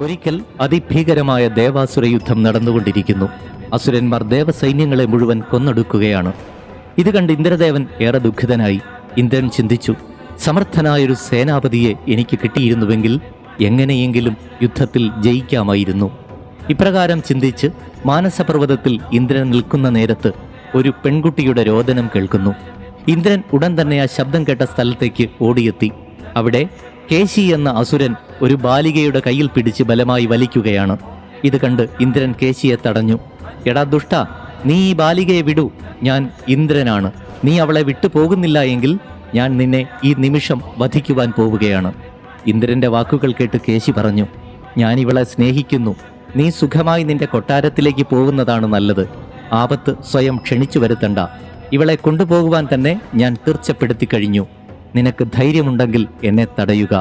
ഒരിക്കൽ അതിഭീകരമായ ദേവാസുര യുദ്ധം നടന്നുകൊണ്ടിരിക്കുന്നു. അസുരന്മാർ ദേവസൈന്യങ്ങളെ മുഴുവൻ കൊന്നൊടുക്കുകയാണ്. ഇത് കണ്ട് ഇന്ദ്രദേവൻ ഏറെ ദുഃഖിതനായി. ഇന്ദ്രൻ ചിന്തിച്ചു സമർത്ഥനായൊരു സേനാപതിയെ എനിക്ക് കിട്ടിയിരുന്നുവെങ്കിൽ എങ്ങനെയെങ്കിലും യുദ്ധത്തിൽ ജയിക്കാമായിരുന്നു ഇപ്രകാരം ചിന്തിച്ച് മാനസപർവതത്തിൽ ഇന്ദ്രൻ നിൽക്കുന്ന നേരത്ത് ഒരു പെൺകുട്ടിയുടെ രോദനം കേൾക്കുന്നു. ഇന്ദ്രൻ ഉടൻ തന്നെ ആ ശബ്ദം കേട്ട സ്ഥലത്തേക്ക് ഓടിയെത്തി. അവിടെ കേശി എന്ന അസുരൻ ഒരു ബാലികയുടെ കയ്യിൽ പിടിച്ച് ബലമായി വലിക്കുകയാണ്. ഇത് കണ്ട് ഇന്ദ്രൻ കേശിയെ തടഞ്ഞു. എടാ ദുഷ്ട നീ ഈ ബാലികയെ വിടൂ. ഞാൻ ഇന്ദ്രനാണ്. നീ അവളെ വിട്ടു പോകുന്നില്ല എങ്കിൽ ഞാൻ നിന്നെ ഈ നിമിഷം വധിക്കുവാൻ പോവുകയാണ്. ഇന്ദ്രന്റെ വാക്കുകൾ കേട്ട് കേശി പറഞ്ഞു ഞാൻ ഇവളെ സ്നേഹിക്കുന്നു. നീ സുഖമായി നിന്റെ കൊട്ടാരത്തിലേക്ക് പോകുന്നതാണ് നല്ലത്. ആപത്ത് സ്വയം ക്ഷണിച്ചു വരുത്തണ്ട. ഇവളെ കൊണ്ടുപോകുവാൻ തന്നെ ഞാൻ തീർച്ചപ്പെടുത്തി കഴിഞ്ഞു. നിനക്ക് ധൈര്യമുണ്ടെങ്കിൽ എന്നെ തടയുക.